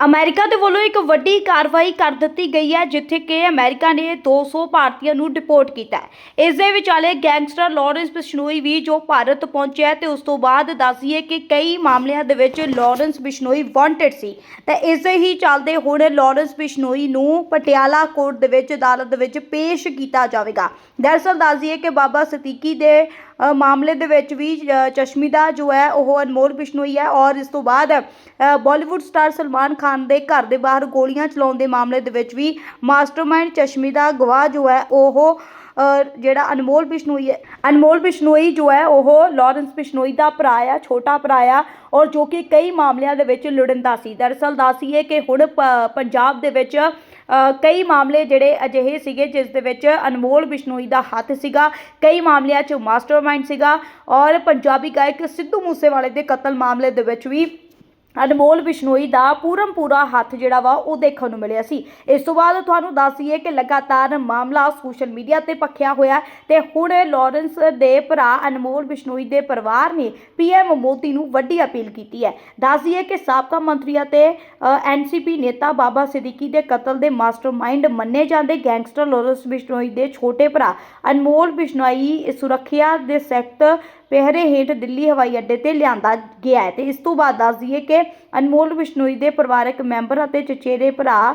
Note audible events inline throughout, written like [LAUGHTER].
America ਦੇ ਵੱਲੋਂ ਇੱਕ ਵੱਡੀ ਕਾਰਵਾਈ ਕਰ ਦਿੱਤੀ ਗਈ ਹੈ, ਜਿੱਥੇ ਕਿ ਅਮਰੀਕਾ ਨੇ 200 ਭਾਰਤੀਆਂ ਨੂੰ ਡਿਪੋਰਟ ਕੀਤਾ ਹੈ। ਇਸ ਦੇ ਵਿਚਾਲੇ ਗੈਂਗਸਟਰ ਲਾਰੈਂਸ ਬਿਸ਼ਨੋਈ ਵੀ ਜੋ ਭਾਰਤ ਪਹੁੰਚਿਆ ਹੈ ਤੇ ਉਸ ਤੋਂ ਬਾਅਦ ਦੱਸੀਏ ਕਿ ਕਈ ਮਾਮਲਿਆਂ ਦੇ ਵਿੱਚ ਲਾਰੈਂਸ ਬਿਸ਼ਨੋਈ ਵਾਂਟਡ ਸੀ। ਤੇ ਇਸੇ ਹੀ ਚੱਲਦੇ ਹੁਣ ਲਾਰੈਂਸ ਬਿਸ਼ਨੋਈ ਨੂੰ ਪਟਿਆਲਾ ਕੋਰਟ ਦੇ ਵਿੱਚ ਅਦਾਲਤ ਦੇ ਵਿੱਚ ਪੇਸ਼ ਕੀਤਾ ਜਾਵੇਗਾ। ਦਰਅਸਲ ਦੱਸੀਏ ਕਿ ਬਾਬਾ ਸਤੀਕੀ ਦੇ ਮਾਮਲੇ ਦੇ ਵਿੱਚ ਵੀ ਚਸ਼ਮੀਦਾ ਜੋ ਹੈ ਉਹ ਅਨਮੋਲ ਬਿਸ਼ਨੋਈ ਹੈ ਔਰ ਇਸ ਤੋਂ ਬਾਅਦ ਅ, ਬਾਲੀਵੁੱਡ ਸਟਾਰ ਸਲਮਾਨ ਖਾਨ ਦੇ ਘਰ ਦੇ ਬਾਹਰ ਗੋਲੀਆਂ ਚਲਾਉਣ ਦੇ ਮਾਮਲੇ ਦੇ ਵਿੱਚ ਵੀ ਮਾਸਟਰਮਾਈਂਡ ਚਸ਼ਮੀਦਾ ਗਵਾਹ ਜੋ ਹੈ ਉਹ ਜਿਹੜਾ ਅਨਮੋਲ ਬਿਸ਼ਨੋਈ ਹੈ ਅਨਮੋਲ ਬਿਸ਼ਨੋਈ ਜੋ ਹੈ ਉਹ ਲਾਰੈਂਸ ਬਿਸ਼ਨੋਈ ਦਾ ਭਰਾ ਆ ਛੋਟਾ ਭਰਾ ਆ ਔਰ ਜੋ ਕਿ ਕਈ ਮਾਮਲਿਆਂ ਦੇ ਵਿੱਚ ਲੁੜਿੰਦਾ ਸੀ। ਦਰਅਸਲ ਦੱਸੀਏ ਕਿ ਹੁਣ ਪ- ਪੰਜਾਬ ਦੇ ਵਿੱਚ ਕਈ ਮਾਮਲੇ ਜਿਹੜੇ ਅਜਿਹੇ ਸੀਗੇ ਜਿਸ ਦੇ ਵਿੱਚ ਅਨਮੋਲ ਬਿਸ਼ਨੋਈ ਦਾ ਹੱਥ ਸੀਗਾ, ਕਈ ਮਾਮਲਿਆਂ 'ਚ ਮਾਸਟਰਮਾਈਂਡ ਸੀਗਾ ਔਰ ਪੰਜਾਬੀ ਗਾਇਕ ਸਿੱਧੂ ਮੂਸੇਵਾਲੇ ਦੇ ਕਤਲ ਮਾਮਲੇ ਦੇ ਵਿੱਚ ਵੀ ਅਨਮੋਲ ਬਿਸ਼ਨੋਈ ਦਾ ਪੂਰਨ ਪੂਰਾ ਹੱਥ ਜਿਹੜਾ ਵਾ ਉਹ ਦੇਖਣ ਨੂੰ ਮਿਲਿਆ ਸੀ। ਇਸ ਤੋਂ ਬਾਅਦ ਤੁਹਾਨੂੰ ਦੱਸ ਦਈਏ ਕਿ ਲਗਾਤਾਰ ਮਾਮਲਾ ਸੋਸ਼ਲ ਮੀਡੀਆ ਤੇ ਪੱਖਿਆ ਹੋਇਆ ਤੇ ਹੁਣ ਲਾਰੈਂਸ ਦੇ ਭਰਾ ਅਨਮੋਲ ਬਿਸ਼ਨੋਈ ਦੇ ਪਰਿਵਾਰ ਨੇ ਪੀਐਮ ਮੋਦੀ ਨੂੰ ਵੱਡੀ ਅਪੀਲ ਕੀਤੀ ਹੈ। ਦੱਸ ਦਈਏ ਕਿ ਸਾਬਕਾ ਮੰਤਰੀ ਅਤੇ ਐਨਸੀਪੀ ਨੇਤਾ ਬਾਬਾ ਸਿੱਦੀਕੀ ਦੇ ਕਤਲ ਦੇ ਮਾਸਟਰਮਾਈਂਡ ਮੰਨੇ ਜਾਂਦੇ ਗੈਂਗਸਟਰ ਲਾਰੈਂਸ ਬਿਸ਼ਨੋਈ ਦੇ ਛੋਟੇ ਭਰਾ ਅਨਮੋਲ ਬਿਸ਼ਨੋਈ ਸੁਰੱਖਿਆ ਦੇ ਸਖਤ ਪਹਿਰੇ ਹੇਠ ਦਿੱਲੀ ਹਵਾਈ ਅੱਡੇ ਤੇ ਲਿਆਂਦਾ ਗਿਆ ਹੈ ਤੇ ਇਸ ਤੋਂ ਬਾਅਦ ਦੱਸ ਦਈਏ ਕਿ ਅਨਮੋਲ ਬਿਸ਼ਨੋਈ ਦੇ ਪਰਿਵਾਰਕ ਮੈਂਬਰ ਅਤੇ ਚਚੇਰੇ ਭਰਾ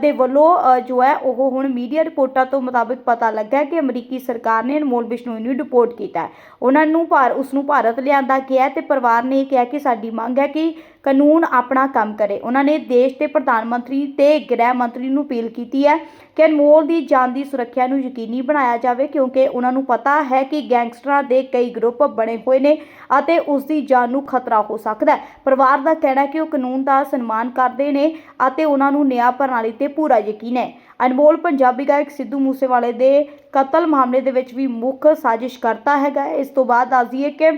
ਦੇ ਵੱਲੋਂ ਜੋ ਹੈ, ਉਹ ਹੁਣ ਮੀਡੀਆ ਰਿਪੋਰਟਾਂ ਤੋਂ ਮੁਤਾਬਿਕ ਪਤਾ ਲੱਗਾ ਕਿ ਅਮਰੀਕੀ ਸਰਕਾਰ ਨੇ ਅਨਮੋਲ ਬਿਸ਼ਨੋਈ ਨੂੰ ਡਿਪੋਰਟ ਕੀਤਾ ਉਹਨਾਂ ਨੂੰ ਭਾਰ, ਉਸ ਨੂੰ ਭਾਰਤ ਲਿਆਂਦਾ ਗਿਆ ਹੈ ਤੇ ਪਰਿਵਾਰ ਨੇ ਕਿਹਾ ਕਿ ਸਾਡੀ ਮੰਗ ਹੈ ਕਿ ਕਾਨੂੰਨ ਆਪਣਾ ਕੰਮ ਕਰੇ। ਉਹਨਾਂ ਨੇ ਦੇਸ਼ ਦੇ ਪ੍ਰਧਾਨ ਮੰਤਰੀ ਤੇ ਗ੍ਰਹਿ ਮੰਤਰੀ ਨੂੰ ਅਪੀਲ ਕੀਤੀ ਹੈ ਕਿ ਅਨਮੋਲ ਦੀ ਜਾਨ ਦੀ ਸੁਰੱਖਿਆ ਨੂੰ ਯਕੀਨੀ ਬਣਾਇਆ ਜਾਵੇ, ਕਿਉਂਕਿ ਉਹਨਾਂ ਨੂੰ ਪਤਾ ਹੈ ਕਿ ਗੈਂਗਸਟਰਾਂ ਦੇ ਕਈ ਗਰੁੱਪ ਬਣੇ ਹੋਏ ਨੇ ਅਤੇ ਉਸ ਦੀ ਜਾਨ ਨੂੰ ਖਤਰਾ ਹੋ ਸਕਦਾ ਹੈ। ਪਰਿਵਾਰ ਦਾ ਕਹਿਣਾ ਹੈ ਕਿ ਉਹ ਕਾਨੂੰਨ ਦਾ ਸਨਮਾਨ ਕਰਦੇ ਨੇ ਅਤੇ ਉਹਨਾਂ ਨੂੰ ਨਿਆਂ ਪ੍ਰਣਾਲੀ ਤੇ ਪੂਰਾ ਯਕੀਨ ਹੈ। ਅਨਮੋਲ ਪੰਜਾਬੀ ਗਾਇਕ ਸਿੱਧੂ ਮੂਸੇਵਾਲੇ ਦੇ ਕਤਲ ਮਾਮਲੇ ਦੇ ਵਿੱਚ ਵੀ ਮੁੱਖ ਸਾਜ਼ਿਸ਼ ਕਰਤਾ ਹੈਗਾ ਇਸ ਤੋਂ ਬਾਅਦ ਦੱਸ ਦਈਏ ਕਿ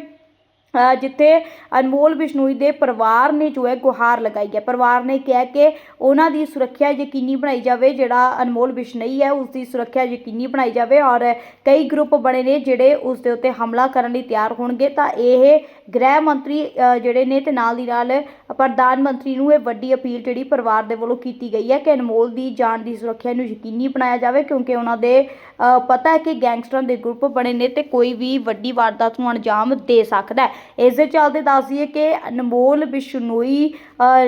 ਜਿੱਥੇ ਅਨਮੋਲ ਬਿਸ਼ਨੋਈ ਦੇ ਪਰਿਵਾਰ ਨੇ ਜੋ ਹੈ ਗੁਹਾਰ ਲਗਾਈ ਹੈ। ਪਰਿਵਾਰ ਨੇ ਕਿਹਾ ਕਿ ਉਹਨਾਂ ਦੀ ਸੁਰੱਖਿਆ ਯਕੀਨੀ ਬਣਾਈ ਜਾਵੇ, ਜਿਹੜਾ ਅਨਮੋਲ ਬਿਸ਼ਨੋਈ ਹੈ ਉਸ ਦੀ ਸੁਰੱਖਿਆ ਯਕੀਨੀ ਬਣਾਈ ਜਾਵੇ ਔਰ ਕਈ ਗਰੁੱਪ ਬਣੇ ਨੇ ਜਿਹੜੇ ਉਸ ਦੇ ਉੱਤੇ ਹਮਲਾ ਕਰਨ ਲਈ ਤਿਆਰ ਹੋਣਗੇ। ਤਾਂ ਇਹ ਗ੍ਰਹਿ ਮੰਤਰੀ ਜਿਹੜੇ ਨੇ ਤੇ ਨਾਲ ਦੀ ਨਾਲ ਪ੍ਰਧਾਨ ਮੰਤਰੀ ਨੂੰ ਇਹ ਵੱਡੀ ਅਪੀਲ ਜਿਹੜੀ ਪਰਿਵਾਰ ਦੇ ਵੱਲੋਂ ਕੀਤੀ ਗਈ ਹੈ ਕਿ ਅਨਮੋਲ ਦੀ ਜਾਨ ਦੀ ਸੁਰੱਖਿਆ ਨੂੰ ਯਕੀਨੀ ਬਣਾਇਆ ਜਾਵੇ ਕਿਉਂਕਿ ਉਹਨਾਂ ਦੇ ਪਤਾ ਹੈ ਕਿ ਗੈਂਗਸਟਰਾਂ ਦੇ ਗਰੁੱਪ ਬਣੇ ਨੇ ਤੇ ਕੋਈ ਵੀ ਵੱਡੀ ਵਾਰਦਾਤ ਨੂੰ ਅੰਜਾਮ ਦੇ ਸਕਦਾ ਹੈ। ਇਸ ਦੇ ਚੱਲਦੇ ਦੱਸ ਦਈਏ ਕਿ ਅਨਮੋਲ ਬਿਸ਼ਨੋਈ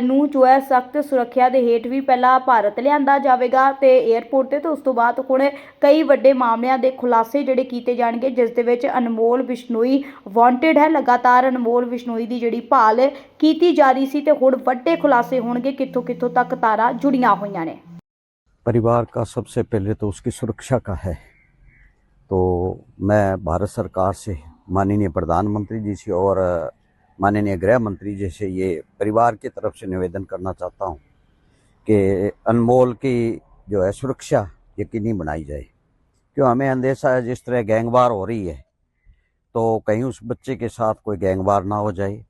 ਨੂੰ ਜੋ ਹੈ ਸਖਤ ਸੁਰੱਖਿਆ ਦੇ ਹੇਠ ਵੀ ਪਹਿਲਾਂ ਭਾਰਤ ਲਿਆਂਦਾ ਜਾਵੇਗਾ ਤੇ 에ਅਰਪੋਰਟ ਤੇ ਉਸ ਤੋਂ ਬਾਅਦ ਹੁਣ ਕਈ ਵੱਡੇ ਮਾਮਲਿਆਂ ਦੇ ਖੁਲਾਸੇ ਜਿਹੜੇ ਕੀਤੇ ਜਾਣਗੇ, ਜਿਸ ਦੇ ਵਿੱਚ ਅਨਮੋਲ ਬਿਸ਼ਨੋਈ ਵਾਂਟਡ ਹੈ, ਲਗਾਤਾਰ ਅਨਮੋਲ ਬਿਸ਼ਨੋਈ ਦੀ ਜਿਹੜੀ ਭਾਲ ਕੀਤੀ ਜਾ ਰਹੀ ਸੀ ਤੇ ਹੁਣ ਵੱਡੇ ਖੁਲਾਸੇ ਹੋਣਗੇ ਕਿੱਥੋਂ ਕਿੱਥੋਂ ਤੱਕ ਤਾਰਾਂ ਜੁੜੀਆਂ ਹੋਈਆਂ ਨੇ। परिवार ਸਭ सबसे ਪਹਿਲੇ ਤਾਂ उसकी सुरक्षा का है तो मैं भारत सरकार से माननीय प्रधानमंत्री जी से और माननीय गृह मंत्री जी से ये परिवार की तरफ़ से निवेदन करना चाहता हूँ कि अनमोल की जो है सुरक्षा यकीनी बनाई जाए। क्यों? हमें अंदेशा है जिस तरह गैंगवार हो रही है तो कहीं उस बच्चे के साथ कोई गैंगवार ना हो जाए।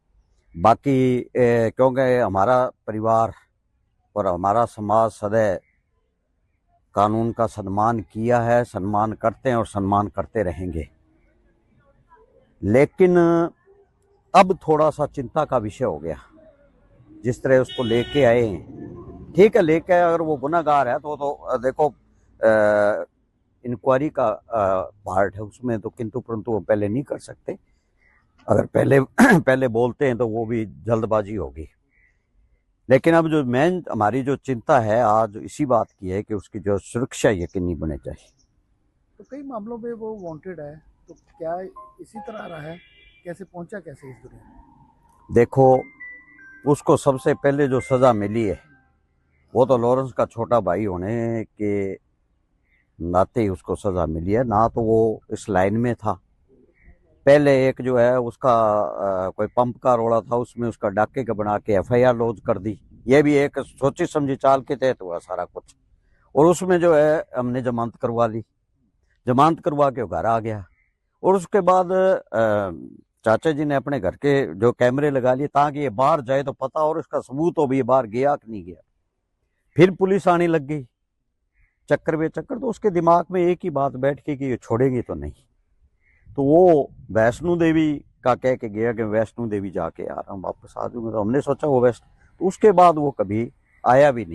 बाकी क्योंकि हमारा परिवार और हमारा समाज सदैव कानून का सम्मान किया है, सम्मान करते हैं और सम्मान करते रहेंगे। लेकिन, अब थोड़ा सा चिंता का विषय हो गया। जिस तरह उसको लेके आए हैं। ठीक है, लेके अगर वो गुनागार है तो तो देखो इंक्वायरी का पार्ट है उसमें तो किंतु परंतु वो पहले नहीं कर सकते। अगर पहले [CLEARS THROAT] पहले बोलते हैं तो वो भी जल्दबाजी होगी। लेकिन अब जो मेन हमारी जो चिंता है, आज इसी बात की है कि उसकी जो सुरक्षा यकीनी बने चाहिए। तो कई मामलों में वो वांटेड है। तो क्या इसी तरह रहा है? कैसे पहुँचा कैसे इस दुनिया देखो, उसको सबसे पहले जो सज़ा मिली है, वो तो लॉरेंस का छोटा भाई होने के नाते ही उसको सज़ा मिली है। ना तो वो इस लाइन में था। पहले एक जो है, उसका कोई पंप का रोड़ा था, उसमें उसका डाके का बना के एफआईआर लॉन्च कर दी। ये भी एक सोची समझी चाल के तहत हुआ सारा कुछ। और उसमें जो है, हमने जमानत करवा ली। जमानत करवा के घर आ गया। और उसके बाद चाचा जी ने अपने घर के जो कैमरे लगा लिए ताकि ये बाहर जाए तो पता और इसका सबूत हो भी ये बाहर गया कि नहीं गया। फिर पुलिस आने लग गई। चक्कर बे चक्कर तो उसके दिमाग में एक ही बात बैठ के कि ये छोड़ेंगे तो नहीं। तो वो वैष्णो देवी का कह के गया कि वैष्णो देवी जाके आ रहा हूँ, वापस आ जाऊँगा। तो हमने सोचा वो वैष्णो तो उसके बाद वो कभी आया भी नहीं।